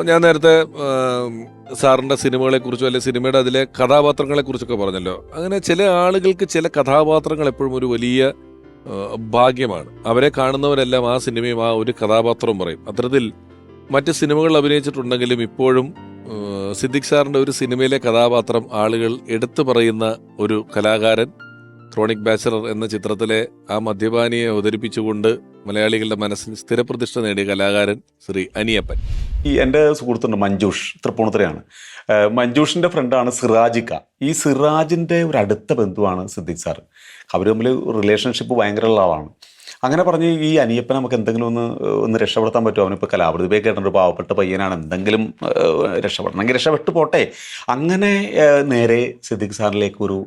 ഞാൻ നേരത്തെ സാറിന്റെ സിനിമകളെ കുറിച്ചോ അല്ലെങ്കിൽ സിനിമയുടെ അതിലെ കഥാപാത്രങ്ങളെ കുറിച്ചൊക്കെ പറഞ്ഞല്ലോ. അങ്ങനെ ചില ആളുകൾക്ക് ചില കഥാപാത്രങ്ങൾ എപ്പോഴും ഒരു വലിയ ഭാഗ്യമാണ്. അവരെ കാണുന്നവരെല്ലാം ആ സിനിമയും ആ ഒരു കഥാപാത്രവും പറയും. അത്തരത്തിൽ മറ്റ് സിനിമകൾ അഭിനയിച്ചിട്ടുണ്ടെങ്കിലും ഇപ്പോഴും സിദ്ദിഖ് സാറിന്റെ ഒരു സിനിമയിലെ കഥാപാത്രം ആളുകൾ എടുത്തു പറയുന്ന ഒരു കലാകാരൻ ക്രോണിക് ബാച്ചലർ എന്ന ചിത്രത്തിലെ ആ മദ്യപാനിയെ അവതരിപ്പിച്ചുകൊണ്ട് മലയാളികളുടെ മനസ്സിൽ സ്ഥിരപ്രതിഷ്ഠ നേടിയ കലാകാരൻ ശ്രീ അനിയപ്പൻ. ഈ എന്റെ സുഹൃത്തുണ്ട് മഞ്ജൂഷ് തൃപ്പൂണിത്തുറയാണ്. മഞ്ജൂഷിന്റെ ഫ്രണ്ടാണ് സിറാജിക്ക. ഈ സിറാജിന്റെ ഒരു അടുത്ത ബന്ധുവാണ് സിദ്ദിഖ് സാർ അവർ തമ്മിൽ റിലേഷൻഷിപ്പ് ഭയങ്കര ഉള്ള ആളാണ്. അങ്ങനെ പറഞ്ഞ് ഈ അനിയപ്പനെ നമുക്ക് എന്തെങ്കിലും ഒന്ന് ഒന്ന് രക്ഷപ്പെടുത്താൻ പറ്റുമോ? അവനിപ്പോൾ കലാപ്രതിഭയെ കേട്ടൊരു പാവപ്പെട്ട പയ്യനാണ്. എന്തെങ്കിലും രക്ഷപ്പെടണം. രക്ഷപ്പെടണമെങ്കിൽ രക്ഷപ്പെട്ടു പോട്ടെ. അങ്ങനെ നേരെ സിദ്ദിഖ് സാറിലേക്ക് ഒരു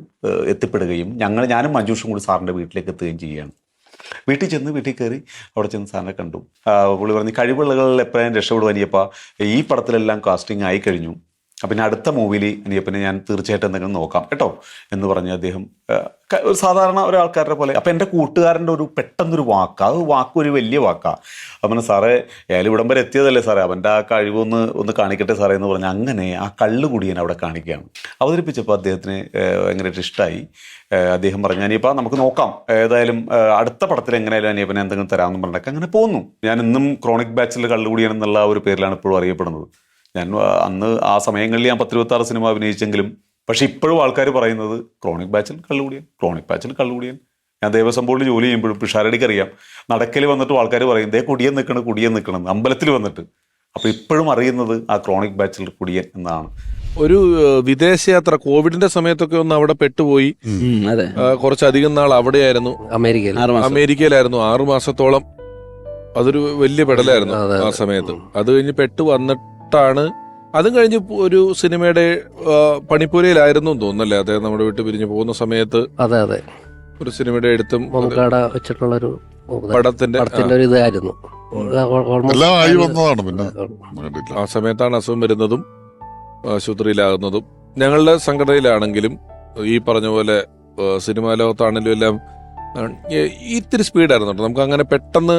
എത്തിപ്പെടുകയും ഞങ്ങൾ ഞാനും മഞ്ജൂഷും കൂടി സാറിന്റെ വീട്ടിലേക്ക് എത്തുകയും ചെയ്യുകയാണ്. വീട്ടിൽ ചെന്ന് വീട്ടിൽ കയറി അവിടെ ചെന്ന് സാറിനെ കണ്ടു. പുള്ളി പറഞ്ഞു കഴിവുള്ളകളിൽ എപ്പോഴും രക്ഷപ്പെടുവാനിയപ്പോൾ ഈ പടത്തിലെല്ലാം കാസ്റ്റിംഗ് ആയി കഴിഞ്ഞു. അപ്പം പിന്നെ അടുത്ത മൂവിയിൽ അനിയപ്പനെ ഞാൻ തീർച്ചയായിട്ടും എന്തെങ്കിലും നോക്കാം കേട്ടോ എന്ന് പറഞ്ഞ് അദ്ദേഹം ഒരു സാധാരണ ഒരാൾക്കാരുടെ പോലെ. അപ്പം എന്റെ കൂട്ടുകാരന്റെ ഒരു പെട്ടെന്നൊരു വാക്ക് അത് വാക്ക് ഒരു വലിയ വാക്കാണ് അപ്പം സാറേ ഏലി ഇവിടം വരെ എത്തിയതല്ലേ സാറേ? അവന്റെ ആ കഴിവൊന്ന് ഒന്ന് കാണിക്കട്ടെ സാറേ എന്ന് പറഞ്ഞ് അങ്ങനെ ആ കള്ളു കുടിയൻ അവിടെ കാണിക്കുകയാണ്. അവതരിപ്പിച്ചപ്പോൾ അദ്ദേഹത്തിന് ഭയങ്കരമായിട്ട് ഇഷ്ടമായി അദ്ദേഹം പറഞ്ഞു അനിയപ്പ നമുക്ക് നോക്കാം. ഏതായാലും അടുത്ത പടത്തിൽ എങ്ങനെയായാലും അനിയപ്പനെ എന്തെങ്കിലും തരാമെന്ന് പറഞ്ഞിട്ടൊക്കെ അങ്ങനെ പോന്നു. ഞാൻ ഇന്നും ക്രോണിക് ബാച്ചിൽ കള്ളുകുടിയൻ എന്നുള്ള ഒരു പേരിലാണ് ഇപ്പോഴും അറിയപ്പെടുന്നത്. ഞാൻ അന്ന് ആ സമയങ്ങളിൽ ഞാൻ പത്തിരുപത്താറ് സിനിമ അഭിനയിച്ചെങ്കിലും പക്ഷെ ഇപ്പോഴും ആൾക്കാർ പറയുന്നത് ക്രോണിക് ബാച്ചിൽ കള്ളുകൂടിയൻ ക്രോണിക് ബാച്ചിൽ കള്ളുകൂടിയൻ. ഞാൻ ദേവസ്വം ബോർഡിൽ ജോലി ചെയ്യുമ്പോഴും പിഷാരടിക്ക് അറിയാം നടക്കൽ വന്നിട്ട് ആൾക്കാർ പറയും ദേ കുടിയൻ നിൽക്കണം കുടിയൻ നിൽക്കണം അമ്പലത്തിൽ വന്നിട്ട്. അപ്പോൾ ഇപ്പോഴും അറിയുന്നത് ആ ക്രോണിക് ബാച്ചിൽ കുടിയൻ എന്നാണ്. ഒരു വിദേശയാത്ര കോവിഡിന്റെ സമയത്തൊക്കെ ഒന്ന് അവിടെ പെട്ടുപോയി. അതെ. കുറച്ചധികം നാൾ അവിടെയായിരുന്നു. അമേരിക്കയിൽ. ആറ് മാസം. അമേരിക്കയിലായിരുന്നു. ആറു മാസത്തോളം അതൊരു വലിയ പെടലായിരുന്നു ആ സമയത്ത്. അത് കഴിഞ്ഞ് പെട്ട് വന്നിട്ടാണ് അതും കഴിഞ്ഞ് ഒരു സിനിമയുടെ പണിപ്പുരയിലായിരുന്നു തോന്നുന്നല്ലേ? അദ്ദേഹം നമ്മുടെ വീട്ടിൽ പിരിഞ്ഞു പോകുന്ന സമയത്ത് അതെ അതെ. ഒരു സിനിമയുടെ എടുത്തും വെച്ചിട്ടുള്ള ഒരു പടത്തിന്റെ ഒരു ഇതായിരുന്നു. ആ സമയത്താണ് അസുഖം വരുന്നതും ആശുപത്രിയിലാകുന്നതും ഞങ്ങളുടെ സംഘടനയിലാണെങ്കിലും ഈ പറഞ്ഞ പോലെ സിനിമാ ലോകത്താണെങ്കിലും എല്ലാം ഇത്തിരി സ്പീഡായിരുന്നു നമുക്ക് അങ്ങനെ പെട്ടെന്ന്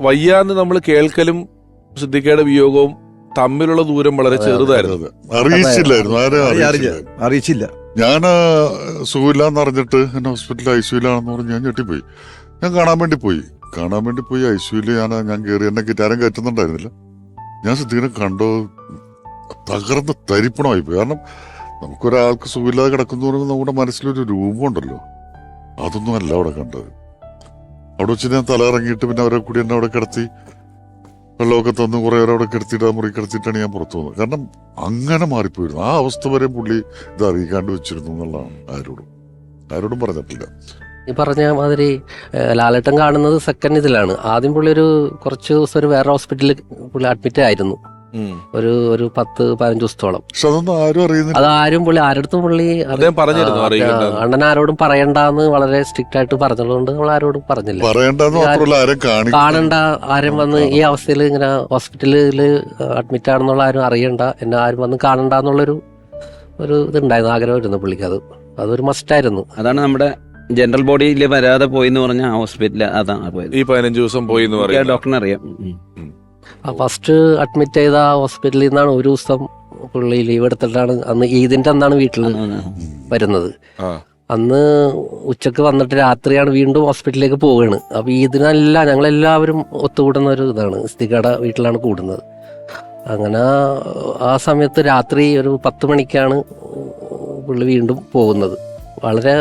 വയ്യാന്ന് നമ്മൾ കേൾക്കലും സിദ്ദിഖയുടെ വിയോഗവും തമ്മിലുള്ള ദൂരം വളരെ ചെറുതായിരുന്നു. അറിയിച്ചില്ലായിരുന്നു ആരും അറിയിച്ചില്ല? ഞാൻ സുഖമില്ലാന്ന് അറിഞ്ഞിട്ട് എന്നെ ഹോസ്പിറ്റലിൽ ഐ സിയിലാണെന്ന് പറഞ്ഞ് ഞാൻ ഞെട്ടിപ്പോയി. ഞാൻ കാണാൻ വേണ്ടി പോയി. കാണാൻ വേണ്ടി പോയി ഐ സിയിൽ ഞാൻ ഞാൻ കയറി എന്നെ കിറ്റാരം കയറ്റുന്നുണ്ടായിരുന്നില്ല. ഞാൻ സിദ്ദീഖിനെ കണ്ടോ തകർന്ന് തരിപ്പണമായി പോയി. കാരണം നമുക്കൊരാൾക്ക് സുഖമില്ലാതെ കിടക്കുന്നു പറയുമ്പോൾ നമ്മുടെ മനസ്സിലൊരു രൂപമുണ്ടല്ലോ അതൊന്നും അല്ല അവിടെ കണ്ടത്. അവിടെ വെച്ച് ഞാൻ തല ഇറങ്ങിയിട്ട് പിന്നെ അവരെ കൂടി എന്നെ അവിടെ കിടത്തി. വെള്ളമൊക്കെ തന്ന് കുറെ നേരം അവിടെ കിടത്തിയിട്ട് മുറി കിടത്തിയിട്ടാണ് ഞാൻ പുറത്തു വന്നത് കാരണം അങ്ങനെ മാറിപ്പോയിരുന്നു. ആ അവസ്ഥ വരെ പുള്ളി ഇത് അറിയിക്കാണ്ട് വെച്ചിരുന്നു എന്നുള്ളതാണ് ആരോടും. ആരോടും പറഞ്ഞിട്ടില്ല. ഈ പറഞ്ഞ മാതിരി ലാലേട്ടൻ കാണുന്നത് സെക്കൻഡ് ഇതിലാണ്. ആദ്യം പുള്ളി ഒരു കുറച്ച് ദിവസം ഒരു വേറെ ഹോസ്പിറ്റലിൽ പുള്ളി അഡ്മിറ്റ് ആയിരുന്നു. ഒരു ഒരു പത്ത് പതിനഞ്ച് ദിവസത്തോളം. പക്ഷെ അതൊന്നും ആരും അറിയുന്നില്ല. അത് ആരും പുള്ളി ആരടുത്തും പുള്ളി അദ്ദേഹം പറഞ്ഞിരുന്നു ആ, അണ്ണൻ ആരോടും പറയണ്ടെന്ന് വളരെ സ്ട്രിക്റ്റ് ആയിട്ട് പറഞ്ഞതുകൊണ്ട് നമ്മൾ ആരോടും പറഞ്ഞില്ല. കാണണ്ട ആരും വന്ന് ഈ അവസ്ഥയിൽ ഇങ്ങനെ ഹോസ്പിറ്റലിൽ അഡ്മിറ്റ് ആണെന്നുള്ള ആരും അറിയണ്ട എന്നെ ആരും വന്ന് കാണണ്ട എന്നുള്ളൊരു ഒരു ഇതുണ്ടായിരുന്നു ആഗ്രഹമായിരുന്നു പുള്ളിക്ക് അത്. അതൊരു മസ്റ്റായിരുന്നു അതാണ് നമ്മുടെ ജനറൽ ബോഡിയിൽ വരാതെ പോയി എന്ന് പറഞ്ഞാൽ ഹോസ്പിറ്റലിൽ അതാണ് പോയത്. ഈ പതിനഞ്ച് ദിവസം പോയി എന്ന് പറയാം ഡോക്ടറിനെ അറിയാം. ഫസ്റ്റ് അഡ്മിറ്റ് ചെയ്ത ഹോസ്പിറ്റലിൽ നിന്നാണ് ഒരു ദിവസം പുള്ളി ലീവ് എടുത്തിട്ടാണ് അന്ന് ഈദിന്റെ അന്നാണ് വീട്ടിൽ വരുന്നത്. അന്ന് ഉച്ചയ്ക്ക് വന്നിട്ട് രാത്രിയാണ് വീണ്ടും ഹോസ്പിറ്റലിലേക്ക് പോവുകയാണ്. അപ്പൊ ഇതിനെല്ലാം ഞങ്ങളെല്ലാവരും ഒത്തുകൂടുന്ന ഒരു ഇതാണ്. സ്ഥികട വീട്ടിലാണ് കൂടുന്നത്. അങ്ങനെ ആ സമയത്ത് രാത്രി ഒരു പത്ത് മണിക്കാണ് പുള്ളി വീണ്ടും പോകുന്നത്. വളരെ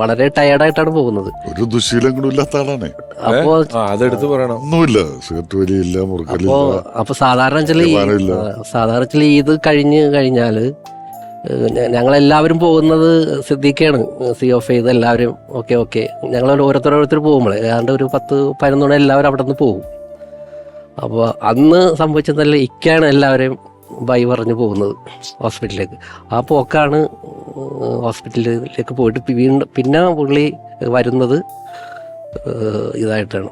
വളരെ ടയർഡായിട്ടാണ് പോകുന്നത്. ഒരു ദുശീലം കൂടെ ഇല്ലാത്ത ആളാണ്. അപ്പോ അതെടുത്ത് പറയണം. ഒന്നുമില്ല. സിഗരറ്റ് വലിയില്ല അപ്പോ മുറുക്കലില്ല. അപ്പൊ സാധാരണ സാധാരണ ചില ഇത് കഴിഞ്ഞ് കഴിഞ്ഞാൽ ഞങ്ങളെല്ലാവരും പോകുന്നത് സിദ്ദീഖാണ് സി ഓഫ് ചെയ്ത് എല്ലാവരും ഓക്കെ ഓക്കെ ഞങ്ങൾ ഓരോരുത്തർ ഓരോരുത്തർ പോകുമ്പോൾ ഏതാണ്ട് ഒരു പത്ത് പതിനൊന്നോടെ മണി എല്ലാവരും അവിടെ നിന്ന് പോകും. അപ്പോൾ അന്ന് സംഭവിച്ചതല്ല ഇക്കാണ് എല്ലാവരെയും ബൈ പറഞ്ഞു പോകുന്നത് ഹോസ്പിറ്റലിലേക്ക്. ആ പോക്കാണ് ഹോസ്പിറ്റലിലേക്ക് പോയിട്ട് വീണ്ടും പിന്നെ പുള്ളി വരുന്നത് ഇതായിട്ടാണ്.